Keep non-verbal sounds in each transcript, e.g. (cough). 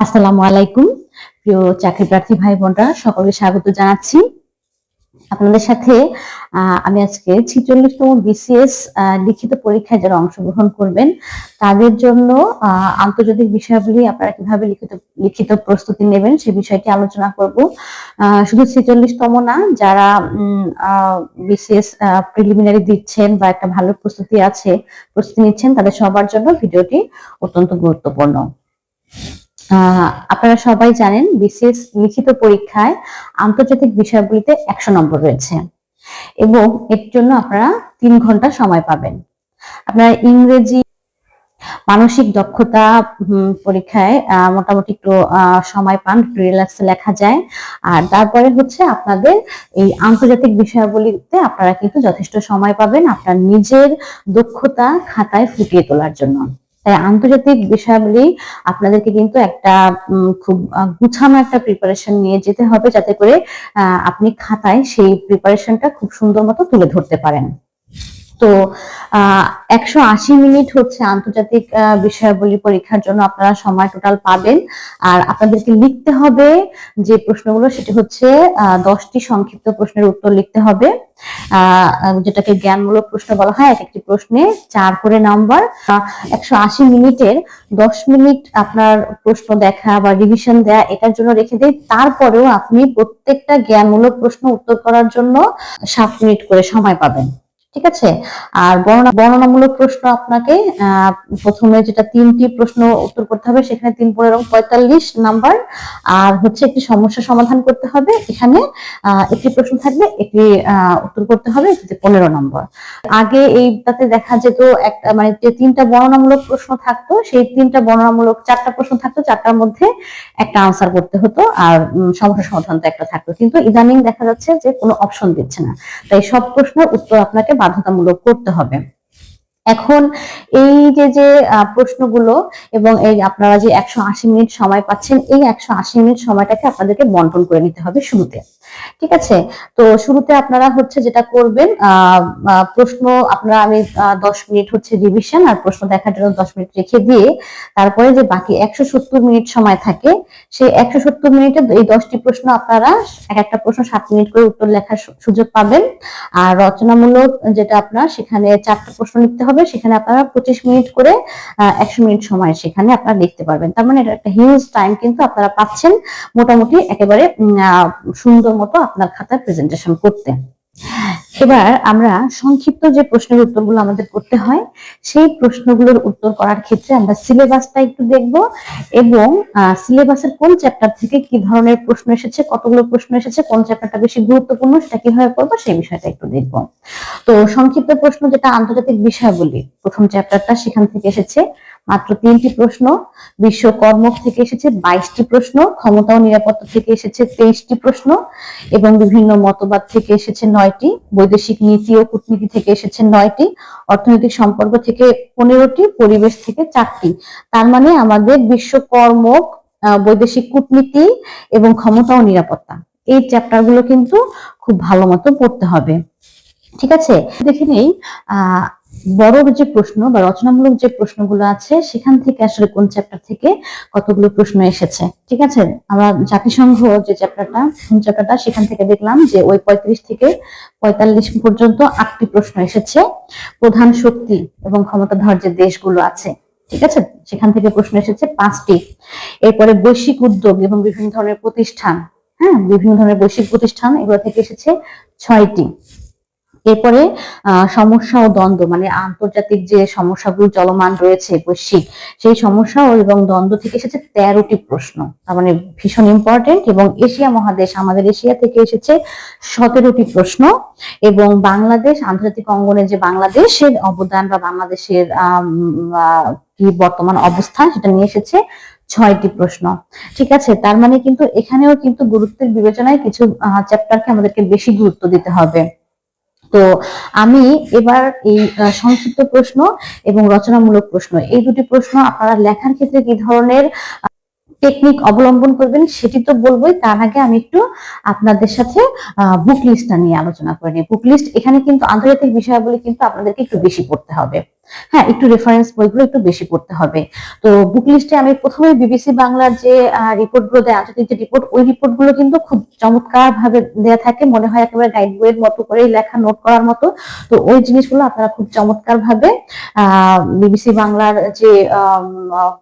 আসসালামু আলাইকুম। প্রিয় চাকরি প্রার্থী ভাই বোনরা সকলকে স্বাগত জানাচ্ছি। আপনাদের সাথে আমি আজকে ছিচল্লিশতম বিসিএস লিখিত পরীক্ষায় যারা অংশগ্রহণ করবেন, তাদের জন্য আন্তর্জাতিক বিষয়াবলী আপনারা কীভাবে লিখিত লিখিত প্রস্তুতি নেবেন সে বিষয়টি আলোচনা করব। শুধু ছিচল্লিশতম না, যারা বিসিএস প্রিলিমিনারি দিচ্ছেন বা একটা ভালো প্রস্তুতি আছে, প্রস্তুতি নিচ্ছেন, তাদের সবার জন্য ভিডিওটি অত্যন্ত গুরুত্বপূর্ণ। আপনারা সবাই জানেন বিসিএস লিখিত পরীক্ষায় আন্তর্জাতিক বিষয়গুলিতে একশো নম্বর রয়েছে। এবং এর জন্য আপনারা তিন ঘণ্টা সময় পাবেন। আপনারা ইংরেজি, মানসিক দক্ষতা পরীক্ষায় মোটামুটি একটু সময় পান রিল্যাক্সে লেখা যায়। আর তারপরে হচ্ছে আপনাদের এই আন্তর্জাতিক বিষয়াবলীতে আপনারা কিন্তু যথেষ্ট সময় পাবেন আপনার নিজের দক্ষতা খাতায় ফুটিয়ে তোলার জন্য। তাই আন্তর্জাতিক বিষয়াবলী আপনাদেরকে কিন্তু একটা খুব গুছানো একটা প্রিপারেশন নিয়ে যেতে হবে যাতে করে আপনি খাতায় সেই প্রিপারেশনটা খুব সুন্দর মতো তুলে ধরতে পারেন। তো একশো আশি মিনিট হচ্ছে আন্তর্জাতিক বিষয়াবলী পরীক্ষার জন্য আপনারা সময় টোটাল পাবেন। আর আপনাদেরকে লিখতে হবে যে প্রশ্নগুলো, সেটি হচ্ছে দশটি সংক্ষিপ্ত প্রশ্নের উত্তর লিখতে হবে। যেটাকে জ্ঞানমূলক প্রশ্ন বলা হয়, এক একটি প্রশ্নে চার করে নাম্বার। একশো আশি মিনিটের দশ মিনিট আপনার প্রশ্ন দেখা বা রিভিশন দেয়া, এটার জন্য রেখে দেয় তারপরেও আপনি প্রত্যেকটা জ্ঞানমূলক প্রশ্ন উত্তর করার জন্য সাত মিনিট করে সময় পাবেন। ঠিক আছে? আর বর্ণনা, বর্ণনামূলক প্রশ্ন আপনাকে প্রথমে যেটা তিনটি প্রশ্ন উত্তর করতে হবে, সেখানে তিন, পনেরো পঁয়তাল্লিশ নাম্বার। আর হচ্ছে একটি সমস্যা সমাধান করতে হবে। এখানে একটি প্রশ্ন থাকবে, একটি উত্তর করতে হবে পনেরো নম্বর। আগে এইটাতে দেখা যেত একটা মানে যে তিনটা বর্ণনামূলক প্রশ্ন থাকতো, সেই তিনটা বর্ণনামূলক, চারটা প্রশ্ন থাকতো, চারটার মধ্যে একটা আনসার করতে হতো, আর সমস্যা সমাধান তো একটা থাকতো। কিন্তু ইদানিং দেখা যাচ্ছে যে কোনো অপশন দিচ্ছে না। তাই সব প্রশ্নের উত্তর আপনাকে বাধ্যতামূলক করতে হবে। এখন এই যে যে প্রশ্নগুলো এবং এই আপনারা যে একশো আশি মিনিট সময় পাচ্ছেন, এই একশো আশি মিনিট সময়টাকে আপনাদেরকে বন্টন করে নিতে হবে শুরুতে। ঠিক আছে? তো শুরুতে আপনারা হচ্ছে যেটা করবেন প্রশ্ন আপনারা আমি দশ মিনিট হচ্ছে রিভিশন আর প্রশ্ন দেখার জন্য দশ মিনিট রেখে দিয়ে তারপরে যে বাকি একশো সত্তর মিনিট সময় থাকে, সেই একশো সত্তর মিনিটে এই দশটি প্রশ্ন আপনারা এক একটা প্রশ্ন সাত মিনিট করে উত্তর লেখার সুযোগ পাবেন। আর রচনামূলক যেটা আপনার, সেখানে চারটা প্রশ্ন লিখতে হবে, সেখানে আপনারা পঁচিশ মিনিট করে একশো মিনিট সময় সেখানে আপনারা লিখতে পারবেন। তার মানে এটা একটা হিউজ টাইম কিন্তু আপনারা পাচ্ছেন। মোটামুটি একেবারে সুন্দর মতো আপনার খাতায় প্রেজেন্টেশন করতে এবার আমরা সংক্ষিপ্ত যে প্রশ্নের উত্তরগুলো আমাদের করতে হয়, সেই প্রশ্নগুলোর উত্তর করার ক্ষেত্রে আমরা সিলেবাসটা একটু দেখব এবং সিলেবাসের কোন চ্যাপ্টার থেকে কি ধরনের প্রশ্ন এসেছে, কতগুলো প্রশ্ন এসেছে, কোন চ্যাপ্টারটা বেশি গুরুত্বপূর্ণ, সেটা কীভাবে করব, সেই বিষয়টা একটু দেখব। তো সংক্ষিপ্ত প্রশ্ন যেটা আন্তর্জাতিক বিষয়াবলী, প্রথম চ্যাপ্টারটা সেখান থেকে এসেছে, মাত্র তিনটি প্রশ্ন বিশ্বকর্মক থেকে এসেছে বাইশটি প্রশ্ন, ক্ষমতা ও নিরাপত্তা থেকে এসেছে তেইশটি প্রশ্ন এবং বিভিন্ন মতবাদ থেকে এসেছে নয়টি বৈদেশিক নীতি ও কূটনীতি থেকে এসেছে নয়টি, অর্থনৈতিক সম্পর্ক থেকে পনেরোটি, পরিবেশ থেকে চারটি। তার মানে আমাদের বিশ্বকর্ম বৈদেশিক কূটনীতি এবং ক্ষমতা ও নিরাপত্তা। এই চ্যাপ্টারগুলো কিন্তু খুব ভালো মতো পড়তে হবে। ঠিক আছে? দেখে নেই বড় যে প্রশ্ন বা রচনামূলক যে প্রশ্নগুলো আছে, সেখান থেকে আসলে কোন চ্যাপ্টার থেকে কতগুলো প্রশ্ন এসেছে? ঠিক আছে? আমরা জাতিসংঘ যে চ্যাপ্টারটা কোন চ্যাপ্টারটা সেখান থেকে দেখলাম যে ওই পঁয়ত্রিশ থেকে পঁয়তাল্লিশ পর্যন্ত আটটি প্রশ্ন এসেছে। প্রধান শক্তি এবং ক্ষমতাধর যে দেশগুলো আছে, ঠিক আছে? সেখান থেকে প্রশ্ন এসেছে পাঁচটি। এরপরে বৈশ্বিক উদ্যোগ এবং বিভিন্ন ধরনের প্রতিষ্ঠান হ্যাঁ? বিভিন্ন ধরনের বৈশ্বিক প্রতিষ্ঠান, এগুলো থেকে এসেছে ছয়টি। এরপরে সমস্যা ও দ্বন্দ্ব মানে আন্তর্জাতিক যে সমস্যাগুলো চলমান রয়েছে বৈশ্বিক, সেই সমস্যা এবং দ্বন্দ্ব থেকে এসেছে তেরোটি প্রশ্ন। তার মানে ভীষণ ইম্পর্টেন্ট এবং এশিয়া মহাদেশ, আমাদের এশিয়া থেকে এসেছে সতেরোটি প্রশ্ন এবং বাংলাদেশ, আন্তর্জাতিক অঙ্গনে যে বাংলাদেশের অবদান বা বাংলাদেশের কি বর্তমান অবস্থা সেটা নিয়ে এসেছে ছয়টি প্রশ্ন। ঠিক আছে, তার মানে কিন্তু এখানেও কিন্তু গুরুত্বের বিবেচনায় কিছু চ্যাপ্টারকে আমাদেরকে বেশি গুরুত্ব দিতে হবে। তো আমি এবার এই সংক্ষিপ্ত প্রশ্ন এবং রচনামূলক প্রশ্ন, এই দুটি প্রশ্ন আপনারা লেখার ক্ষেত্রে কি ধরনের টেকনিক অবলম্বন করবেন সেটি তো বলবোই, তার আগে আমি একটু আপনাদের সাথে বুক লিস্টটা নিয়ে আলোচনা করে নিই। বুক লিস্ট এখানে কিন্তু আন্তর্জাতিক বিষয়গুলি কিন্তু আপনাদেরকে একটু বেশি পড়তে হবে। হ্যাঁ একটু রেফারেন্স বইগুলো একটু বেশি পড়তে হবে। তো বুক লিস্টে আমি প্রথমে বিবিসি বাংলার যে রিপোর্টগুলো দেয়, আন্তর্জাতিক যে রিপোর্ট ওই রিপোর্টগুলো কিন্তু খুব চমৎকার ভাবে দেয়া থাকে। মনে হয় একেবারে গাইড বইয়ের মতো করে লেখা নোট করার মতো। তো ওই জিনিসগুলো আপনারা খুব চমৎকার ভাবে বিবিসি বাংলার যে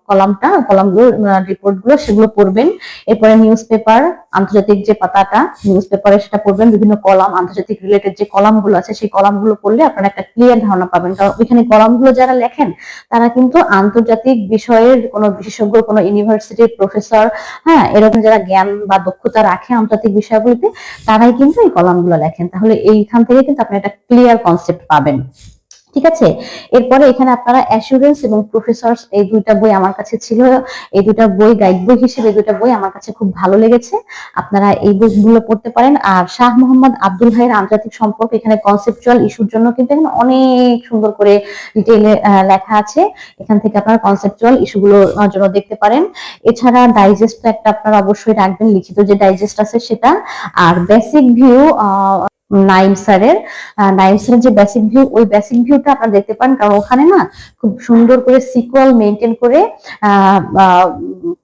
কলামটা, কলামগুলো রিপোর্টগুলো সেগুলো পড়বেন। এরপরে নিউজ পেপার আন্তর্জাতিক যে পাতাটা নিউজ পেপারে সেটা পড়বেন। বিভিন্ন কলাম, আন্তর্জাতিক রিলেটেড যে কলামগুলো আছে, সেই কলামগুলো পড়লে আপনারা একটা ক্লিয়ার ধারণা পাবেন। কারণ ওইখানে কলাম গুলো যারা লেখেন, তারা কিন্তু আন্তর্জাতিক বিষয়ের কোনো বিশেষজ্ঞ, কোনো ইউনিভার্সিটির প্রফেসর হ্যাঁ এরকম যারা জ্ঞান বা দক্ষতা রাখে আন্তর্জাতিক বিষয়গুলিতে, তারাই কিন্তু এই কলামগুলো লেখেন। তাহলে এইখান থেকে কিন্তু আপনি একটা ক্লিয়ার কনসেপ্ট পাবেন। ঠিক আছে? এরপরে এখানে আপনারা অ্যাসুরেন্স এবং প্রফেসর এই দুইটা বই আমার কাছে ছিল। এই দুইটা বই গাইড বই হিসেবে দুইটা বই আমার কাছে খুব ভালো লেগেছে। আপনারা এই বইগুলো পড়তে পারেন। আর শাহ মোহাম্মদ আব্দুল ভাইয়ের আন্তর্জাতিক সম্পর্ক এখানে কনসেপচুয়াল ইস্যুর জন্য কিন্তু এখানে অনেক সুন্দর করে ডিটেইলে লেখা আছে। এখান থেকে আপনারা কনসেপচুয়াল ইস্যুগুলো জন্য দেখতে পারেন। এছাড়া ডাইজেস্ট একটা আপনারা অবশ্যই রাখবেন। লিখিত যে ডাইজেস্ট আছে সেটা। আর বেসিক ভিউ নাইম স্যারের। নাইম স্যারের যে বেসিক ভিউ ওই বেসিক ভিউটা আপনারা দেখতে পান, কারণ ওখানে না খুব সুন্দর করে সিকুয়াল মেনটেন করে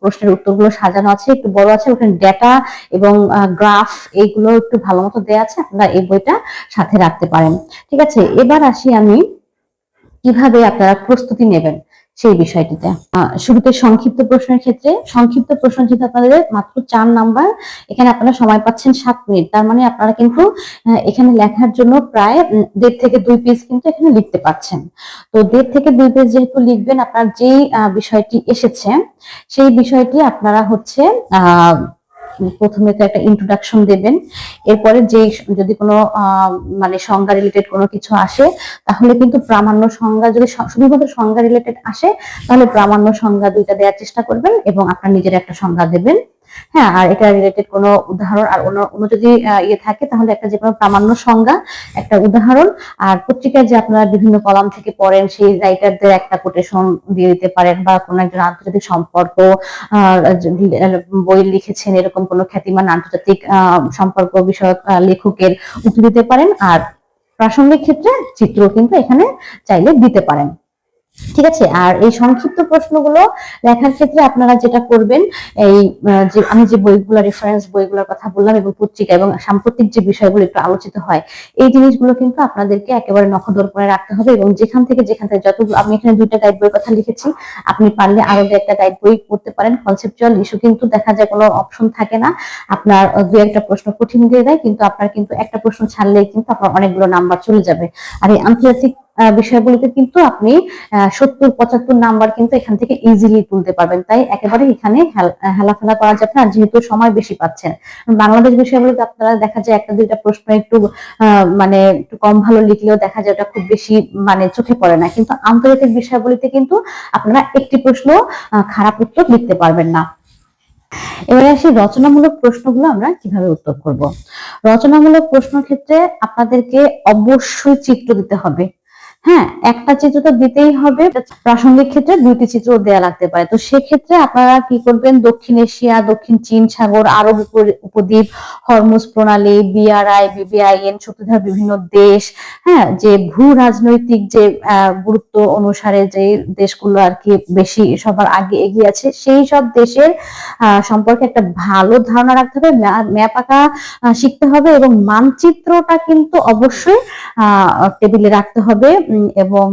প্রশ্নের উত্তরগুলো সাজানো আছে, একটু বড় আছে, ওখানে ডেটা এবং গ্রাফ এইগুলো একটু ভালো মতো দেওয়া আছে, আপনারা এই বইটা সাথে রাখতে পারেন। ঠিক আছে, এবার আসি আমি কীভাবে আপনারা প্রস্তুতি নেবেন। সেই বিষয়টিতে। শুরুতে সংক্ষিপ্ত প্রশ্নের ক্ষেত্রে, সংক্ষিপ্ত প্রশ্ন যেহেতু আপনাদের মাত্র চার নাম্বার, এখানে আপনারা সময় পাচ্ছেন সাত মিনিট। তার মানে আপনারা কিন্তু এখানে লেখার জন্য প্রায় দেড় থেকে দুই পেজ কিন্তু এখানে লিখতে পাচ্ছেন তো দেড় থেকে দুই পেজ যেহেতু লিখবেন, আপনার যেই বিষয়টি এসেছে, সেই বিষয়টি আপনারা হচ্ছে, আহ প্রথমে তো একটা ইন্ট্রোডাকশন দেবেন। এরপরে যে যদি কোনো মানে সংজ্ঞা রিলেটেড কোনো কিছু আসে, তাহলে কিন্তু প্রামাণ্য সংজ্ঞা যদি শুধুমাত্র সংজ্ঞা রিলেটেড আসে, তাহলে প্রামাণ্য সংজ্ঞা দুইটা দেওয়ার চেষ্টা করবেন এবং আপনার নিজের একটা সংজ্ঞা দেবেন। হ্যাঁ আর এটা রিলেটেড কোনো উদাহরণ, আর অন্য যদি ইয়ে থাকে, তাহলে একটা যে কোনো প্রামাণ্য সংজ্ঞা, একটা উদাহরণ। আর পত্রিকায় যে আপনারা বিভিন্ন কলাম থেকে পড়েন, সেই রাইটারদের একটা কোটেশন দিয়ে দিতে পারেন, বা কোনো একজন আন্তর্জাতিক সম্পর্ক বই লিখেছেন, এরকম কোনো খ্যাতিমান আন্তর্জাতিক সম্পর্ক বিষয়ক লেখকের উত্তর দিতে পারেন। আর প্রাসঙ্গিক ক্ষেত্রে চিত্র কিন্তু এখানে চাইলে দিতে পারেন। ঠিক আছে? আর এই সংক্ষিপ্ত প্রশ্নগুলো লেখার ক্ষেত্রে আপনারা যেটা করবেন, এই যে আমি যে বইগুলো রেফারেন্স বইগুলোর কথা বললাম এবং পত্রিকা এবং সাম্প্রতিক যে বিষয়গুলো একটু আলোচিত হয়, এই জিনিসগুলো কিন্তু আপনাদেরকে একেবারে নখদর করে রাখতে হবে এবং যেখান থেকে যেখান থেকে যত আমি এখানে দুইটা গাইড বইয়ের কথা লিখেছি, আপনি পারলে আরও একটা গাইড বই পড়তে পারেন। কনসেপচুয়াল ইস্যু কিন্তু দেখা যায় কোনো অপশন থাকে না। আপনার দু একটা প্রশ্ন কঠিন দিয়ে দেয় কিন্তু আপনার কিন্তু একটা প্রশ্ন ছাড়লেই কিন্তু আপনার অনেকগুলো নাম্বার চলে যাবে। আর এই আন্তর্জাতিক বিষয়গুলিতে কিন্তু আপনি সত্তর, পঁচাত্তর নাম্বার কিন্তু এখান থেকে ইজিলি তুলতে পারবেন। তাই একেবারে এখানে হেলাফেলা করা যাবে না, যেহেতু সময় বেশি পাচ্ছেন। বাংলাদেশ বিষয়গুলিতে আপনারা দেখা যায় একটা, দুইটা প্রশ্ন একটু মানে একটু কম ভালো লিখলেও দেখা যায় ওটা খুব বেশি মানে চোখে পড়ে না। কিন্তু আন্তর্জাতিক বিষয়গুলিতে কিন্তু আপনারা একটি প্রশ্ন খারাপ উত্তর লিখতে পারবেন না। এবারে আসি রচনামূলক প্রশ্নগুলো আমরা কীভাবে উত্তর করব? রচনামূলক প্রশ্ন ক্ষেত্রে আপনাদেরকে অবশ্যই চিত্র দিতে হবে। হ্যাঁ একটা চিত্র তো দিতেই হবে। প্রাসঙ্গিক ক্ষেত্রে দুইটি চিত্র দেয়া লাগতে পারে। তো সেক্ষেত্রে আপনারা কি করবেন? দক্ষিণ এশিয়া, দক্ষিণ চীন, সাগর, আরব উপদ্বীপ, হরমুজ প্রণালী, বিআরআই, বিবিআইএন শক্তিধর বিভিন্ন দেশ হ্যাঁ যে ভূ রাজনৈতিক যে গুরুত্ব অনুসারে যে দেশগুলো আর কি বেশি সবার আগে এগিয়ে আছে, সেই সব দেশের সম্পর্কে একটা ভালো ধারণা রাখতে হবে ম্যাপ আঁকা শিখতে হবে এবং মানচিত্রটা কিন্তু অবশ্যই টেবিলে রাখতে হবে। এবং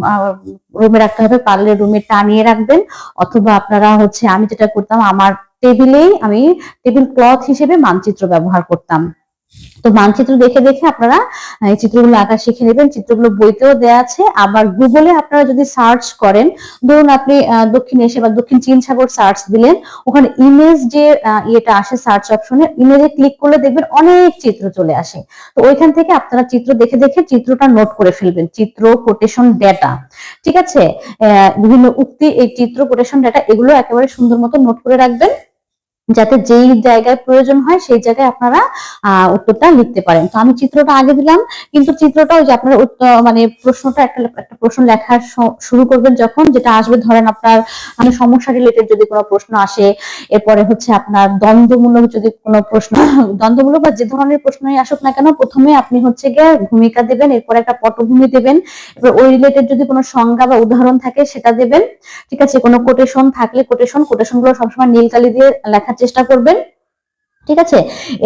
রুমে রাখতে হবে, পারলে রুমে টানিয়ে রাখবেন। অথবা আপনারা হচ্ছে, আমি যেটা করতাম, আমার টেবিলেই আমি টেবিল ক্লথ হিসেবে মানচিত্র ব্যবহার করতাম। তো মানচিত্র দেখে দেখে আপনারা এই চিত্রগুলো আঁকা শিখে নেবেন। চিত্রগুলো বইতেও দেওয়া আছে। আবার গুগলে আপনারা যদি সার্চ করেন, ধরুন আপনি দক্ষিণ এশিয়া বা দক্ষিণ চীন সাগর সার্চ দিলেন, ওখানে ইমেজ যে ইয়েটা আসে সার্চ অপশনে ইমেজে ক্লিক করলে দেখবেন অনেক চিত্র চলে আসে। তো ওইখান থেকে আপনারা চিত্র দেখে দেখে চিত্রটা নোট করে ফেলবেন। চিত্র কোটেশন ডেটা ঠিক আছে? বিভিন্ন উক্তি, এই চিত্র কোটেশন ডেটা এগুলো একেবারে সুন্দর মতো নোট করে রাখবেন। যাতে যেই জায়গায় প্রয়োজন হয় সেই জায়গায় আপনারা উত্তরটা লিখতে পারেন। তো আমি চিত্রটা আগে দিলাম, কিন্তু চিত্রটা ওই যে আপনার উত্তর- মানে প্রশ্নটা একটা একটা প্রশ্ন লেখার শ- শুরু করবেন যখন, যেটা আসবে ধরেন আপনার মানে সমস্যা রিলেটেড যদি কোনো প্রশ্ন আসে, এরপরে হচ্ছে আপনার দ্বন্দ্বমূলক যদি কোনো প্রশ্ন, (coughs) দ্বন্দ্বমূলক বা যে ধরনের প্রশ্নই আসুক না কেন, প্রথমে আপনি হচ্ছে গিয়ে ভূমিকা দেবেন, এরপর একটা পটভূমি দেবেন, এরপর ওই রিলেটেড যদি কোনো সংজ্ঞা বা উদাহরণ থাকে, সেটা দেবেন, ঠিক আছে? কোনো কোটেশন থাকলে কোটেশন কোটেশনগুলো সবসময় নীল কালি দিয়ে লেখার চেষ্টা করবেন। ঠিক আছে?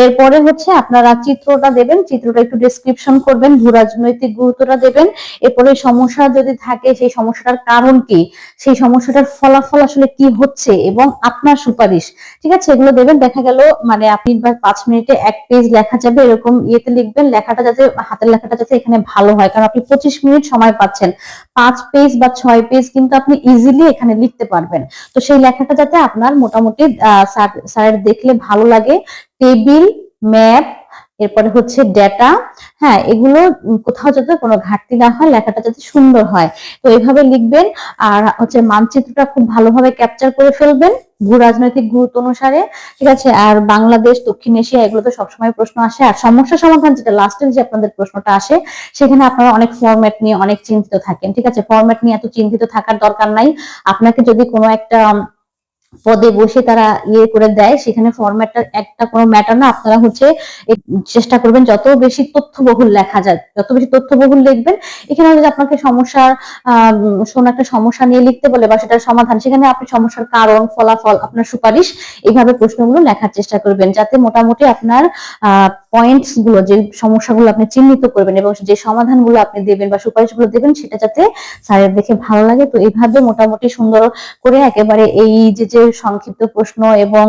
এরপরে হচ্ছে আপনারা চিত্রটা দেবেন, চিত্রটা একটু ডেসক্রিপশন করবেন ভূ রাজনৈতিক গুরুত্বটা দেবেন। এরপরে সমস্যা যদি থাকে, সেই সমস্যাটার কারণ কি? সেই সমস্যাটার ফলাফল আসলে কি হচ্ছে এবং আপনার সুপারিশ? ঠিক আছে? এগুলো দেবেন, দেখা গেল মানে আপনি পাঁচ মিনিটে এক পেজ লেখা যাবে, এরকম ইয়েতে লিখবেন, লেখাটা যাতে, হাতের লেখাটা যাতে এখানে ভালো হয়। কারণ আপনি পঁচিশ মিনিট সময় পাচ্ছেন। পাঁচ পেজ বা ছয় পেজ কিন্তু আপনি ইজিলি এখানে লিখতে পারবেন। তো সেই লেখাটা যাতে আপনার মোটামুটি স্যার- দেখলে ভালো লাগে টেবিল, ম্যাপ, এরপরে হচ্ছে ডেটা হ্যাঁ এগুলো কোথাও যাতে কোনো ঘাটতি না হয়, লেখাটা যাতে সুন্দর হয়। তো এইভাবে লিখবেন আর হচ্ছে মানচিত্রটা খুব ভালোভাবে ক্যাপচার করে ফেলবেন ভূ রাজনৈতিক গুরুত্ব অনুসারে, ঠিক আছে? আর বাংলাদেশ, দক্ষিণ এশিয়া এগুলো তো সবসময় প্রশ্ন আসে। আর সমস্যা সমাধান যেটা লাস্টের যে আপনাদের প্রশ্নটা আসে, সেখানে আপনারা অনেক ফরম্যাট নিয়ে অনেক চিন্তিত থাকেন, ঠিক আছে? ফরম্যাট নিয়ে এত চিন্তিত থাকার দরকার নাই। আপনাকে যদি কোনো একটা পদে বসে তারা ইয়ে করে দেয়। সেখানে ফরম্যাটটা একটা কোনো ম্যাটার না, আপনারা হচ্ছে চেষ্টা করবেন যত বেশি তথ্যবহুল লেখা যায়, যত বেশি তথ্যবহুল লিখবেন, এখানে যদি আপনাকে সমস্যার শোনো একটা সমস্যা নিয়ে লিখতে বলে বা সেটার সমাধান, সেখানে আপনি সমস্যার কারণ, ফলাফল, আপনার সুপারিশ, এইভাবে প্রশ্নগুলো লেখার চেষ্টা করবেন, যাতে মোটামুটি আপনার পয়েন্টসগুলো, যে সমস্যাগুলো আপনি চিহ্নিত করবেন এবং যে সমাধানগুলো আপনি দেবেন বা সুপারিশগুলো দেবেন, সেটা যাতে স্যারের দেখে ভালো লাগে। তো এইভাবে মোটামুটি সুন্দর করে একেবারে এই যে যে সংক্ষিপ্ত প্রশ্ন এবং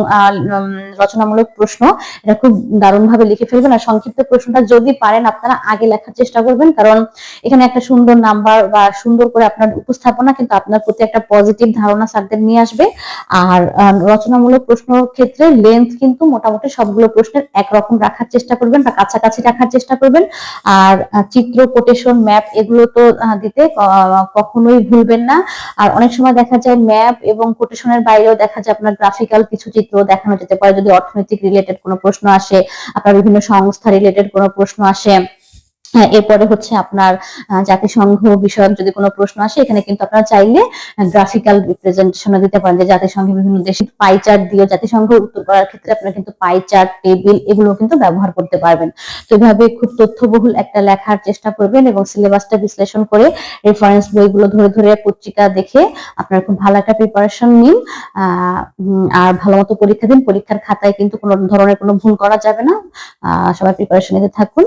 রচনামূলক প্রশ্ন, এটা খুব দারুণ ভাবে লিখে ফেলবেন। আর সংক্ষিপ্ত প্রশ্নটা যদি পারেন, আপনারা আগে লেখার চেষ্টা করবেন। কারণ এখানে একটা সুন্দর নাম্বার বা সুন্দর করে আপনার উপস্থাপনা কিন্তু আপনার প্রতি একটা পজিটিভ ধারণা স্যারদের নিয়ে আসবে। আর রচনামূলক প্রশ্ন ক্ষেত্রে লেন্থ কিন্তু মোটামুটি সবগুলো প্রশ্নের একরকম রাখার চেষ্টা করবেন বা কাছাকাছি রাখার চেষ্টা করবেন। আর চিত্র কোটেশন ম্যাপ এগুলো তো দিতে কখনোই ভুলবেন না। আর অনেক সময় দেখা যায় ম্যাপ এবং কোটেশনের বাইরেও দেখা যায় আপনার গ্রাফিক্যাল কিছু চিত্র দেখানো যেতে পারে। যদি অর্থনৈতিক রিলেটেড কোনো প্রশ্ন আসে, আপনার বিভিন্ন সংস্থা রিলেটেড কোনো প্রশ্ন আসে এরপরে হচ্ছে আপনার জাতিসংঘ বিষয়ক যদি কোনো প্রশ্ন আসে, এখানে কিন্তু আপনারা চাইলে গ্রাফিক্যাল রিপ্রেজেন্টেশন দিতে পারেন যে জাতিসংঘের বিভিন্ন দেশে পাই চার্ট দিয়ে জাতিসংঘ উত্তর করার ক্ষেত্রে আপনারা কিন্তু পাই চার্ট টেবিল এগুলো কিন্তু ব্যবহার করতে পারবেন। তো এভাবে খুব তথ্যবহুল একটা লেখার চেষ্টা করবেন এবং সিলেবাসটা বিশ্লেষণ করে রেফারেন্স বইগুলো ধরে ধরে পত্রিকা দেখে আপনারা খুব ভালো একটা প্রিপারেশন নিন। আর ভালো মতো পরীক্ষা দিন। পরীক্ষার খাতায় কিন্তু কোনো ধরনের কোনো ভুল করা যাবে না। সবাই প্রিপারেশন নিতে থাকুন।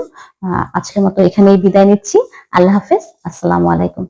আজকের মতো এখানেই বিদায় নিচ্ছি। আল্লাহ হাফেজ। আসসালামু আলাইকুম।